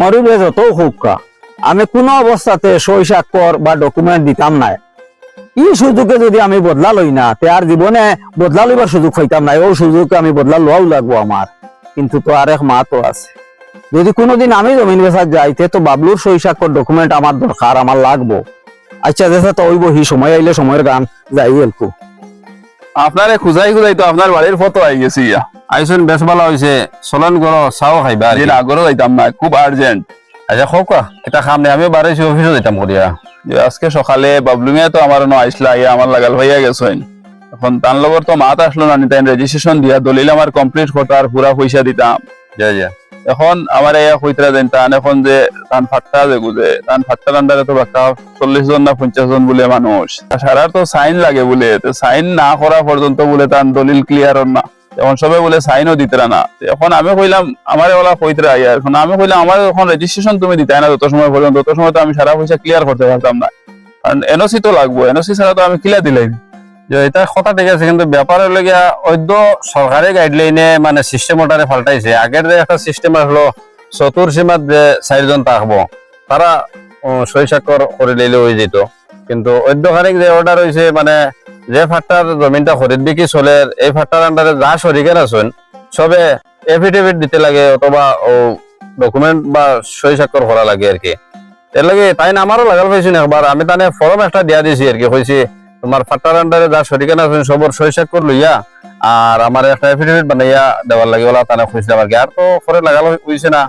মরিবে যত হুক্কা। আমি কোনো অবস্থাতে সই স্বাক্ষর বা ডকুমেন্ট দিতাম না ই সুযোগে যদি আমি বদলা লই না, তে আর জীবনে বদলা লইবার সুযোগ হইতাম না ও সুযোগে আমি বদলা লওয়াও লাগবো আমার। কিন্তু তো আর এক মা তো আছে। যদি কোনোদিন আমি জমিন বেচার যাইতে তো বাবলুর সই স্বাক্ষর ডকুমেন্ট আমার দরকার, আমার লাগবো। আচ্ছা দেখা তো ওই বহি সময় আইলে সময়ের গান যাই এলকু। আপনারে খুঁজাই খুঁজাই তো আপনার বাড়ির ফটো আই গেছি ইয়া। আইসুন বেশ ভালো হয়েছে চলন করো চাও খাইবা। দিন আগরও যাইতাম না খুব আর্জেন্ট আচ্ছা হোক এটা খাম নেই আমিও বাড়াইছি অফিসে যেতাম করিয়া আজকে সকালে বাবলুমিয়া তো আমার ন আইসলা ইয়া আমার লাগাল হইয়া গেছেন এখন তার লগর তো মাত আসলো না তাই রেজিস্ট্রেশন দিয়া দলিল আমার কমপ্লিট করতে আর পুরা পয়সা দিতাম। যা যা এখন আমার এই কইতরা দেন তান এখন যে তান ফাট্টা যে গুজে তান ফাট্টার আন্ডারে তো বাক্কা চল্লিশ জন না পঞ্চাশ জন বলে মানুষ সারার তো সাইন লাগে বলে তো সাইন না করা পর্যন্ত বলে তান দলিল ক্লিয়ার না। এখন সবাই বলে সাইনও দিতরা না। এখন আমি কইলাম, আমার ওলা কইতরা ইয়া এখন আমি কইলাম, আমার এখন রেজিস্ট্রেশন তুমি দিতে না তত সময় পর্যন্ত, তত সময় তো আমি সারা পয়সা ক্লিয়ার করতে পারতাম না। কারণ এনওসি তো লাগবো এনওসি ছাড়া তো আমি ক্লিয়ার দিলাই যে এটা কথা ঠিক আছে, কিন্তু ব্যাপারের লগিয়া অদ্য সরকারি গাইডলাইনে মানে সিস্টেম ওটারে পাল্টাইছে। আগের যে একটা সিস্টেম আসলো, চতুর সীমাত যে চারজন থাকব, তারা সই স্বাক্ষর করে দিলে হয়ে যেত। কিন্তু অধ্যখানিক যে অর্ডার হয়েছে মানে যে ফাট্টার জমিনটা খরিদ বিক্রি চলে, এই ফাট্টার আন্ডারে যা সরিকেন আছেন সবে এফিডেভিট দিতে লাগে অথবা ও ডকুমেন্ট বা সই স্বাক্ষর করা লাগে আর কি। এর লাগে তাই না আমারও লাগাল পাইছি না একবার, আমি তানে ফর্ম একটা দিয়া দিছি আর কি, কইছি তোমার ফাটার আন্ডারে যা সরিকান আছেন সবর সই স্বাক্ষর লইয়া আর আমার একটা এফিডেভিট বানাইয়া দেওয়ার লাগে ওলা তানে খুঁজলাম আর কি, আর তো পরে লাগাল হইছে না।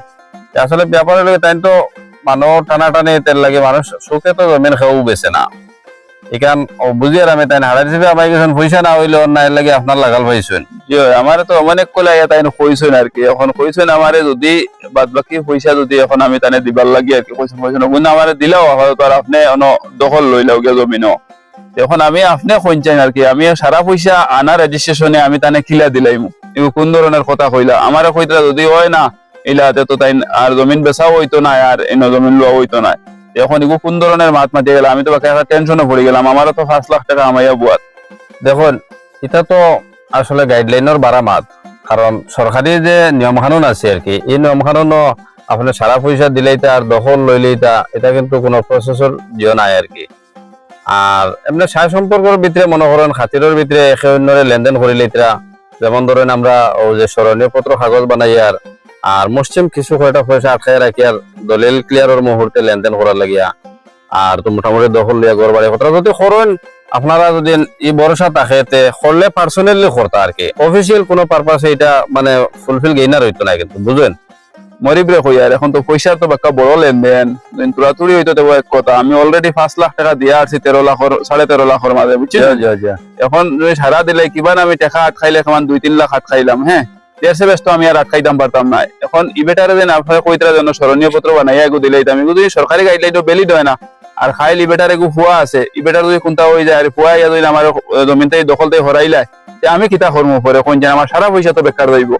আসলে ব্যাপারে লাগে তাই তো মানুষ টানা টানি তেল লাগে মানুষ সুখে তো জমিন খেয়েও বেছে না। এখান বুঝি আর আমি তাই হারাই দিবে আমার গেছেন পয়সা না হইলে অন্যায় লাগে আপনার লাগাল পাইছেন। আমার তো অনেক কলে তাই কইছেন আর কি। এখন কইছেন আমারে যদি বাদ বাকি পয়সা যদি এখন আমি তানে দিবার লাগি আর কি কইছেন পয়সা নগুন আমারে দিলেও হয়তো আর আপনি অন দখল লইলাও গে জমিনও। এখন আমি আপনি কইছেন আর কি আমি সারা পয়সা আনা রেজিস্ট্রেশনে আমি তানে খিলা দিলাইম। এগুলো কোন ধরনের কথা কইলা? আমারে কইতরা যদি হয় না ইলাতে তো তাই আর জমিন বেচাও হইতো না আর এন জমিন লওয়া হইতো না এখন এগুলো কোন ধরনের মাত মাতি গেলাম আমি তো একটা টেনশনে পড়ে গেলাম। আমারও তো পাঁচ লাখ টাকা আমাইয়া বুয়াত। দেখুন, এটা তো আসলে গাইডলাইনের বারা মাত কারণ সরকারি যে নিয়ম কানুন আছে আর কি, এই নিয়ম কানুনও আপনি সারা পয়সা দিলেই তা আর দখল লইলেই তা এটা কিন্তু কোনো প্রসেসর জিও নাই আর কি। আর এমনি সায় সম্পর্কের ভিতরে মনে করেন, খাতিরের ভিতরে একে অন্যরে লেনদেন করিলে যেমন ধরেন আমরা ও যে স্মরণীয় পত্র কাগজ বানাই আর আর মুসলিম কিছু কয়টা পয়সা আটকাই রাখি আর দলিল ক্লিয়ারের মুহূর্তে লেনদেন করার লাগিয়া? আর তো মোটামুটি দখল লিয়া ঘর বাড়ি কথা যদি করেন আপনারা যদি এই ভরসা থাকে তে করলে পার্সোনালি করতা আর কি। অফিসিয়াল কোনো পারপাসে এটা মানে ফুলফিল গেইনার হইতো না কিন্তু বুঝলেন? মরিবরে কই আর এখন তো পয়সা তো বাক্কা বড় লেনদেন। তুরাতুরি হইতো দেবো এক কথা আমি অলরেডি পাঁচ লাখ টাকা দিয়া আছি তেরো লাখর সাড়ে তেরো লাখর মাঝে বুঝছেন? এখন যদি সারা দিলে কিমান আমি টাকা আটকাইলে কেমন দুই তিন লাখ আটকাইলাম হ্যাঁ? দেড়শে ব্যস্ত আমি আর আটকাইতাম পারতাম না। এখন ইবেটারে যেন আপনার কইতারা জন্য স্মরণীয় পত্র দিলে আমি যদি সরকারি গাইডলাইন বেলিড হয় না আর খাইল ইবেটার এগু ফুয়া আছে ইবেটার যদি কোনটা হয়ে যায় আর ফুয়া ইয়া যদি আমার আমি কিতা করব পরে কোন যেন আমার সারা পয়সা তো বেকার রইব।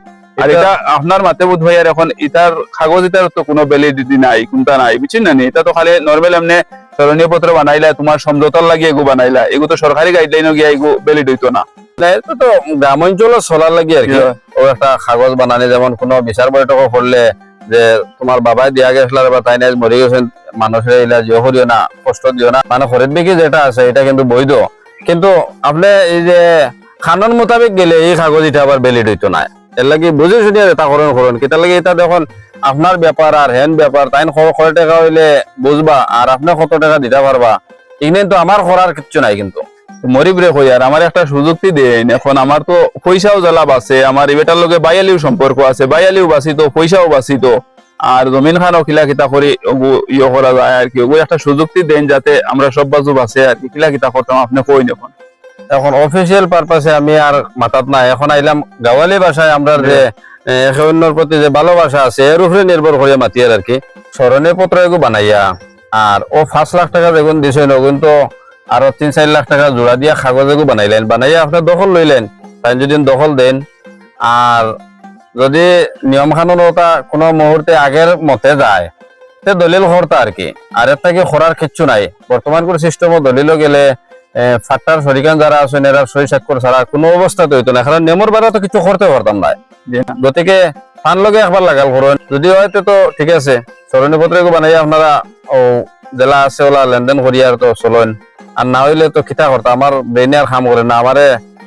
আর এটা আপনার মাতে বোধ হয় আর এখন ইটার কাগজ ইটার তো কোনো ভ্যালিডিটি নাই কোনটা নাই বুঝছেন না? এটা তো খালি নর্মাল এমনি স্মরণীয় পত্র বানাইলা তোমার সমঝোতার লাগিয়ে এগু বানাইলা এগু তো সরকারি গাইডলাইনও গিয়া এগু ভ্যালিড হইতো না। এটা তো গ্রাম অঞ্চলে চলার লাগি আর কি? ও একটা কাগজ বানানি যেমন কোনো বিচার বৈঠক করলে যে তোমার বাবাই দিয়া গেছিল বা তাই নাই মরে গেছেন মানুষের এলা জিও করিও না কষ্ট দিও না মানে খরিদ বিক্রি যেটা আছে এটা কিন্তু বৈধ। কিন্তু আপনি এই যে খানন মোতাবেক গেলে এই কাগজ এটা আবার ভ্যালিড হইতো না এর লাগি বুঝে শুনি এটা করুন করুন কিতার লাগি এটা দেখুন আপনার ব্যাপার আর হেন ব্যাপার তাই কয় টাকা হইলে বুঝবা আর আপনি কত টাকা দিতে পারবা এখানে তো আমার করার কিচ্ছু নাই কিন্তু। মরিবরে কই আর আমার একটা সুযোগটি দেন। এখন আমার তো পয়সাও জ্বালা বাসে আমার এবেটার লগে বাইয়ালিও সম্পর্ক আছে বাইয়ালিও বাসিত পয়সাও বাসিত আর জমিন খানও খিলা খিতা করে ইয়ে করা যায় আর কি। ওগু একটা সুযোগটি দেন যাতে আমরা সব বাজু বাসে আর কি খিলা খিতা করতাম আপনি কই এখন। এখন অফিসিয়াল পারপাসে আমি আর মাথাত নাই। এখন আইলাম গাওয়ালি ভাষায় আমরা যে এ, একে অন্যর প্রতি যে ভালোবাসা আছে এর উপরে নির্ভর করে মাতিয়ার আর কি। স্মরণীয় পত্র এগু বানাইয়া আর ও পাঁচ লাখ টাকা যেগুন দিছে নগুন তো আরও তিন চার লাখ টাকা জোড়া দিয়া কাগজ এগু বানাইলেন। বানাইয়া আপনার দখল লইলেন তাই যদি দখল দেন। আর যদি নিয়ম কানুনতা কোনো মুহূর্তে আগের মতে যায় তে দলিল করতা আর কি। আর এর থেকে করার কিচ্ছু নাই। বর্তমান করে সিস্টেমও দলিলও গেলে ফাটার শরিকান যারা আছেন এরা সই স্বাক্ষর ছাড়া কোনো অবস্থাতে হইতো না। কারণ নেমর বেড়া তো কিছু করতে পারতাম না। গতিকে ফান লগে একবার লাগাল করুন যদি হয় তো ঠিক আছে। সরণী পত্র বানাই আপনারা ও জেলা আছে ওলা লেনদেন করি আর তো চলেন। আর না হইলে তো খিতা করতা? আমার ব্রেনে আর কাম করে না। আমারে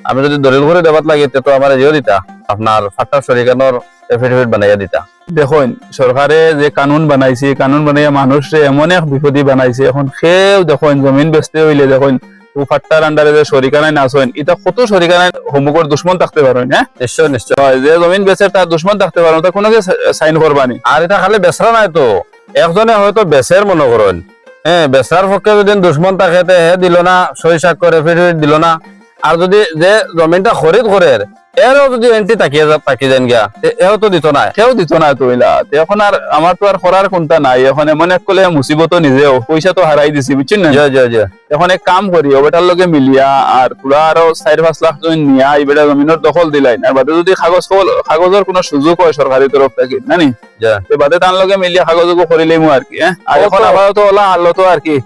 আমি যদি দলিল করে দেবাত লাগে তো আমার ইয়ে দিতা। আপনার ফাটার শরিকানোর এফিডেভিট বানাইয়া দিতা। দেখুন সরকারে যে কানুন বানাইছে কানুন বানাইয়া মানুষে এমন এক বিপদী বানাইছে। এখন সেও দেখুন জমিন বেচতে হইলে দেখুন ফাট্টার আন্ডারে যে সরিকানায় নাচেন এটা কত সরিকানায় হমুকর দুশ্মন থাকতে পারেন হ্যাঁ নিশ্চয় নিশ্চয়। যে জমিন বেচে তার দুশ্মন থাকতে পারেন তা কোনো সাইন করবানি আর এটা খালি বেচরা নাই তো। একজনে হয়তো বেচের মনে করেন হ্যাঁ বেচার পক্ষে যদি দুশ্মন থাকে হে দিল না সই স্বাক্ষর এফিডেভিট দিল না। আর যদি যে জমিনটা খরিদ করে এরও যদি এন্ট্রি তাকিয়ে যা তাকি যান গিয়া এও তো দিত না কেউ দিত না তৈলা এখন আর আমার তো আর করার কোনটা নাই। এখন এমন এক কলে মুসিবত নিজেও পয়সা তো হারাই দিছি বুঝছেন না জয় জয় জয় এখন এক কাম করি ওবেটার লগে মিলিয়া আর পুরা আরও চার পাঁচ লাখ জন নিয়া এইবেটা জমিনের দখল দিলাই। আর বাদে যদি কাগজ কাগজের কোনো সুযোগ হয় সরকারি তরফ থেকে নানি বাদে তার লগে মিলিয়া কাগজ করিলেই মু আর কি আর এখন তো- আপাতত ওলা আনলো তো আর কি।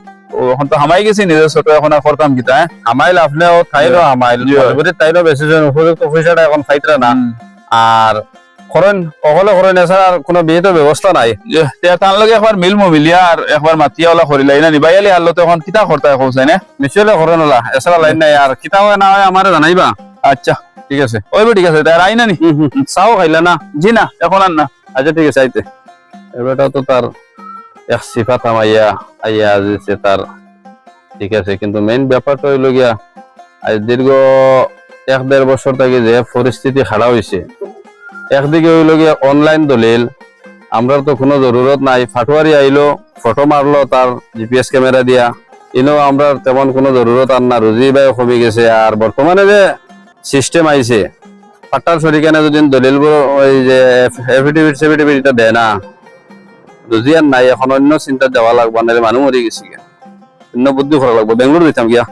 এখন তো হামাই গেছি নিজের ছোট এখন আর করতাম কিতা হ্যাঁ? হামাইল আপনিও তাইরও হামাইল জি। মজবুরি তাইরও বেশি জন উপযুক্ত পয়সাটা এখন খাইতরা না। আর করেন অকলে করেন এছাড়া আর কোনো বিহিত ব্যবস্থা নাই। তার লগে একবার মিলমু মিলিয়া আর একবার মাতিয়া ওলা করিলাই না নিবাইয়ালি আনলো তো এখন কিতা করতা কৌছে না? নিশ্চয় করেন ওলা এছাড়া লাইন নাই আর কিতা হয় না হয় আমারে জানাইবা। আচ্ছা ঠিক আছে। ওই ঠিক আছে তার আই না? নি। চাও খাইলা না? জি না এখন আর না। আচ্ছা ঠিক আছে আইতে। এবারটা তো তার এক সিফাত আইয়া আইয়া আজিছে তার। ঠিক আছে, কিন্তু মেইন ব্যাপারটা হইল গিয়া, আজ দীর্ঘ এক দেড় বছর থেকে যে পরিস্থিতি খারাপ হয়েছে একদিকে হইল গিয়া অনলাইন দলিল আমরা তো কোনো জরুরত নাই। ফাটুয়ারি আইলো ফটো মারলো তার জিপিএস ক্যামেরা দিয়া। ইনো আমরা তেমন কোনো জরুরত আর না, রুজি বাই কমে গেছে। আর বর্তমানে যে সিস্টেম আইছে ফাটার সরিকানে যদি দলিলবোৰ ওই যে এফিডেভিট সেফিডেভিট এটা দেয় না রুজি আর নাই, এখন অন্য চিন্তাত যাওয়া লাগবা না মানুহ মরি গেছি অন্য বুদ্ধি করা লাগবে। বেঙ্গলোর যাম গিয়া